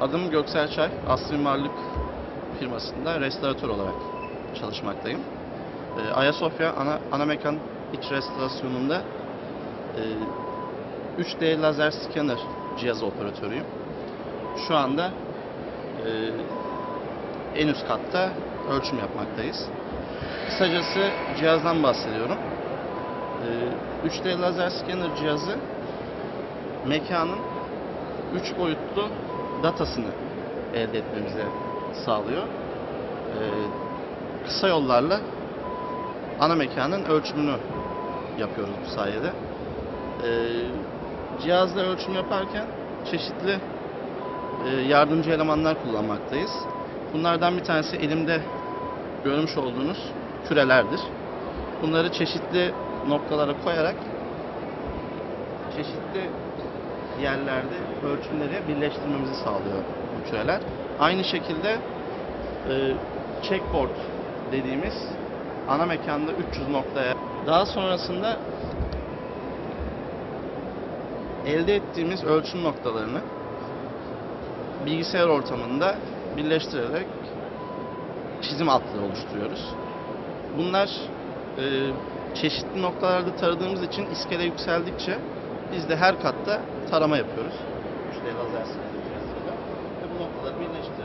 Adım Göksel Çay. Aslı Mimarlık firmasında restoratör olarak çalışmaktayım. Ee, Ayasofya ana, ana mekan iç restorasyonunda e, 3D lazer scanner cihazı operatörüyüm. Şu anda e, en üst katta ölçüm yapmaktayız. Kısacası cihazdan bahsediyorum. Ee, 3D lazer scanner cihazı mekanın 3 boyutlu datasını elde etmemize sağlıyor. Ee, kısa yollarla ana mekanın ölçümünü yapıyoruz bu sayede. Ee, cihazla ölçüm yaparken çeşitli e, yardımcı elemanlar kullanmaktayız. Bunlardan bir tanesi elimde görmüş olduğunuz kürelerdir. Bunları çeşitli noktalara koyarak çeşitli yerlerde ölçümleri birleştirmemizi sağlıyor bu küreler. Aynı şekilde e, checkboard dediğimiz ana mekanda 300 noktaya daha sonrasında elde ettiğimiz ölçüm noktalarını bilgisayar ortamında birleştirerek çizim altlığı oluşturuyoruz. Bunlar e, çeşitli noktalarda taradığımız için iskele yükseldikçe biz de her katta tarama yapıyoruz. Müşteri lazer sınırı Ve bu noktaları birleştirip